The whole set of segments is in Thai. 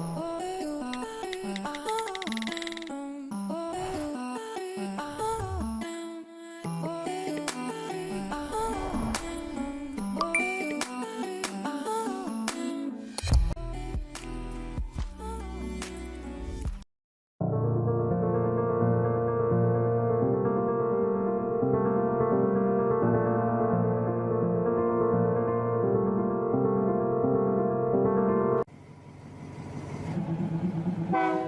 Oh, you, you. เว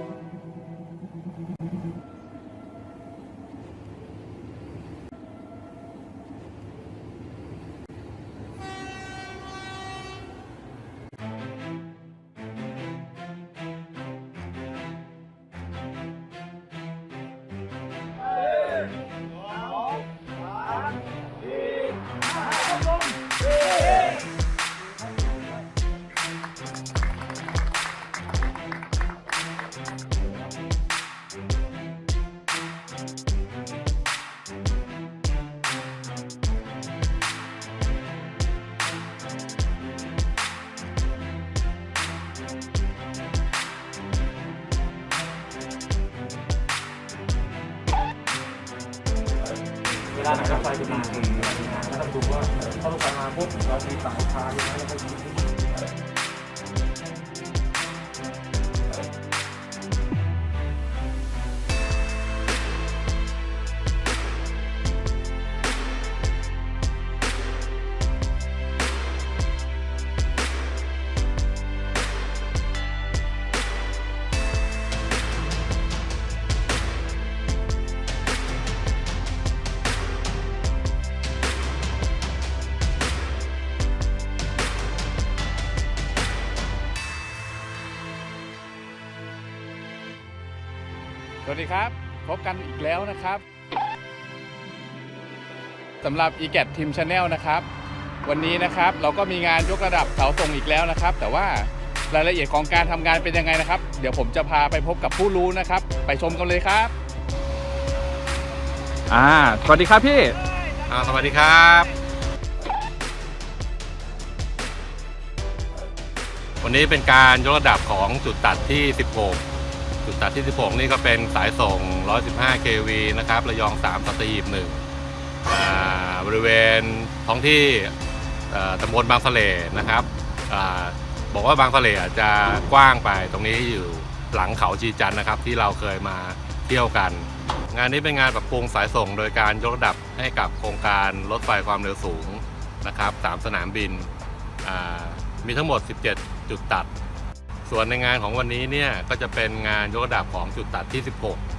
ลาไหนรถไฟจะมาแล้วก็ดูว่าถ้ารถไฟมาปุ๊บเรามีเสาคาอยู่แล้วก็ยิง วัสดีครับ พบกันอีกแล้วนะครับสำหรับ e g a t Team Channel นะครับ วันนี้นะครับเราก็มีงานยกระดับเสาส่งอีกแล้วนะครับ แต่ว่ารายละเอียดของการทำงานเป็นยังไงนะครับ เดี๋ยวผมจะพาไปพบกับผู้รู้นะครับ ไปชมกันเลยครับ อ่า สวัสดีครับพี่ อ่าสวัสดีครับ วันนี้เป็นการยกระดับของจุดตัดที่ 16 จุดตัดที่ 16 นี่ก็เป็นสายส่ง 115 kV นะครับระยอง 3 สัตหีบ1อ่าบริเวณท้องที่ตำบลบางสะเลนะครับอบอกว่าบางสะเลจะกว้างไปตรงนี้อยู่หลังเขาชีจันนะครับ ที่เราเคยมาเที่ยวกัน งานนี้เป็นงานปรับปรุงสายส่ง โดยการยกระดับให้กับโครงการรถไฟความเร็วสูงนะครับสามสนามบินมีทั้งหมด 17 จุดตัด ส่วนในงานของวันนี้เนี่ยก็จะเป็นงานยกระดับของจุดตัดที่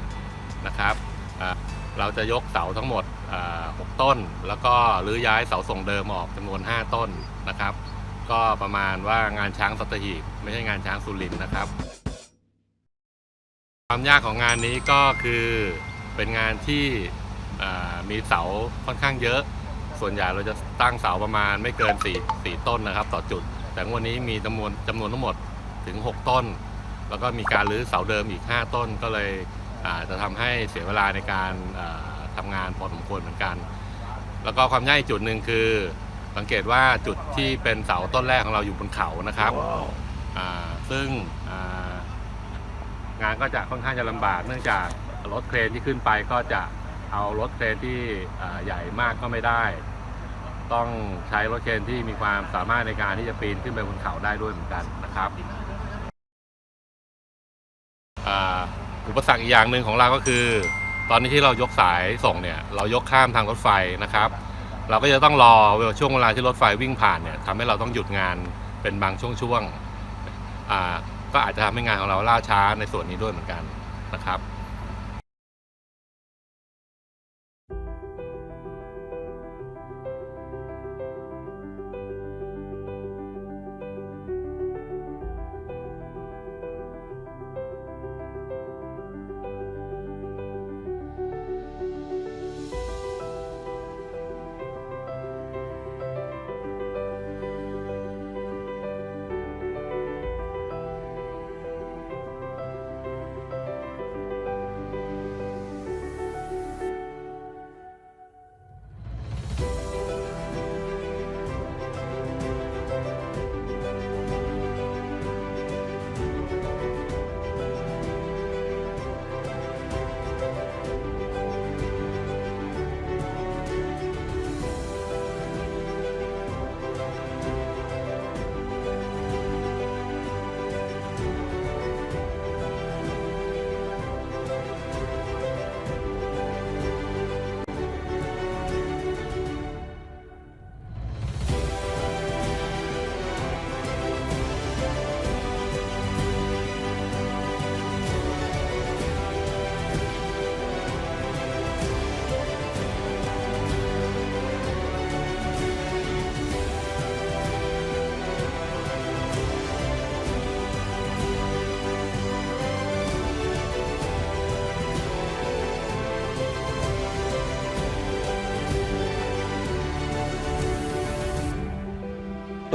16 นะครับเราจะยกเสาทั้งหมด 6 ต้น แล้วก็รื้อย้ายเสาส่งเดิมออกจำนวน 5 ต้นนะครับ ก็ประมาณว่างานช้างสัตหีบไม่ใช่งานช้างสุรินนะครับ ความยากของงานนี้ก็คือเป็นงานที่มีเสาค่อนข้างเยอะ ส่วนใหญ่เราจะตั้งเสาประมาณไม่เกิน4 4ต้นนะครับ ต่อจุด แต่วันนี้มีจำนวนจำนวนทั้งหมด ถึง 6 ต้น แล้วก็มีการรื้อเสาเดิมอีก 5 ต้นก็เลยจะทำให้เสียเวลาในการอ่าทำงานพอสมควรเหมือนกัน แล้วก็ความยากจุดหนึ่งคือ สังเกตว่าจุดที่เป็นเสาต้นแรกของเราอยู่บนเขานะครับอ่าซึ่งงานก็จะค่อนข้างจะลำบากเนื่องจากรถเครนที่ขึ้นไปก็จะเอารถเครนที่ใหญ่มากก็ไม่ได้ ต้องใช้รถเครนที่มีความสามารถในการที่จะปีนขึ้นไปบนเขาได้ด้วยเหมือนกันนะครับ อุปสรรคอีกอย่างหนึ่งของเราก็คือ ตอนนี้ที่เรายกสายส่งเนี่ย เรายกข้ามทางรถไฟนะครับ เราก็จะต้องรอช่วงเวลาที่รถไฟวิ่งผ่านเนี่ยทำให้เราต้องหยุดงานเป็นบางช่วงช่วงก็อาจจะทำให้งานของเราล่าช้าในส่วนนี้ด้วยเหมือนกันนะครับ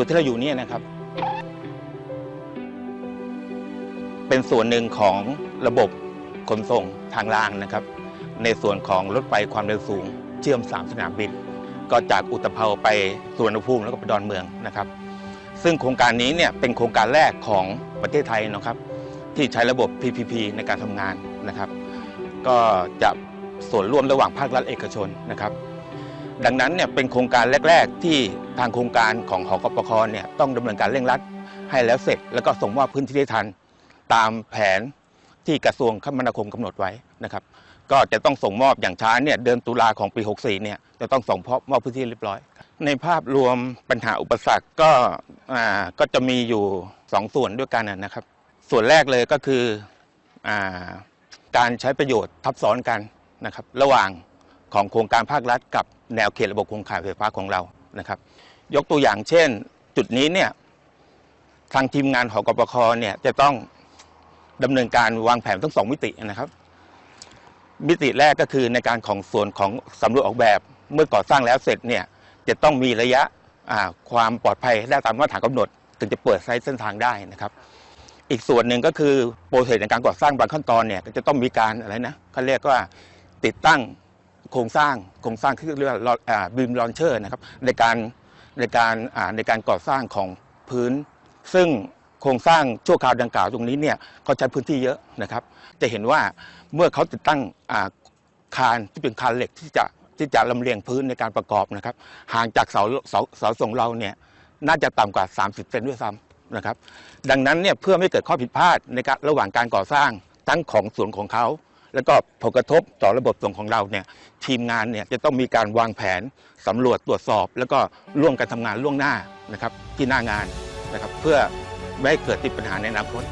ที่เราอยู่เนี่ยนะครับ เป็นส่วนหนึ่งของระบบขนส่งทางรางนะครับ ในส่วนของรถไฟความเร็วสูง เชื่อม 3 สนามบิน ก็จากอุตภเปาไปสุวรรณภูมิแล้วก็ไปดอนเมืองนะครับ ซึ่งโครงการนี้เนี่ยเป็นโครงการแรกของประเทศไทยนะครับ ที่ใช้ระบบ PPP ในการทำงานนะครับ ก็จะส่วนร่วมระหว่างภาครัฐเอกชนนะครับ ดังนั้นเนี่ยเป็นโครงการแรก ๆ ที่ทางโครงการของหอกปคเนี่ยต้องดำเนินการเร่งรัดให้แล้วเสร็จ แล้วก็ส่งมอบพื้นที่ได้ทัน ตามแผนที่กระทรวงคมนาคมกำหนดไว้นะครับ ก็จะต้องส่งมอบอย่างช้าเนี่ยเดือนตุลาของปี 64เนี่ยจะต้องส่งมอบพื้นที่เรียบร้อย ในภาพรวมปัญหาอุปสรรคก็อ่าก็จะมีอยู่ 2 ส่วนด้วยกันนะครับ ส่วนแรกเลยก็คืออาการใช้ประโยชน์ทับซ้อนกันนะครับ ระหว่าง ของโครงการภาครัฐ กับแนวเขตระบบโครงข่ายไฟฟ้าของเรานะครับ ยกตัวอย่างเช่น จุดนี้เนี่ยทางทีมงานหอกปคเนี่ยจะต้องดำเนินการวางแผนทั้งสองมิตินะครับ มิติแรกก็คือในการของส่วนของสำรวจออกแบบเมื่อก่อสร้างแล้วเสร็จเนี่ยจะต้องมีระยะความปลอดภัยได้ตามมาตรฐานกำหนด ถึงจะเปิดใช้เส้นทางได้นะครับ อีกส่วนหนึ่งก็คือโปรเซสในการก่อสร้างบางขั้นตอนเนี่ยก็จะต้องมีการอะไรนะเขาเรียกว่าติดตั้ง โครงสร้างโครงสร้างที่เรียกว่าบีมลอนเชอร์นะครับในการในการในการก่อสร้างของพื้น ซึ่งโครงสร้างชั่วคราวดังกล่าวตรงนี้เนี่ยเขาใช้พื้นที่เยอะนะครับ จะเห็นว่าเมื่อเขาติดตั้งคานที่เป็นคานเหล็กที่จะที่จะลำเลียงพื้นในการประกอบนะครับ ห่างจากเสาเสาเสาส่งเราเนี่ยน่าจะต่ำกว่า 30 เซนด้วยซ้ำนะครับ ดังนั้นเนี่ยเพื่อไม่เกิดข้อผิดพลาดในการระหว่างการก่อสร้างทั้งของส่วนของเขา แล้วก็ผลกระทบต่อระบบส่งของเราเนี่ยทีมงานเนี่ยจะต้องมีการวางแผนสำรวจตรวจสอบ แล้วก็ร่วมกันทำงานล่วงหน้านะครับที่หน้างานนะครับเพื่อไม่ให้เกิดติดปัญหาในอนาคต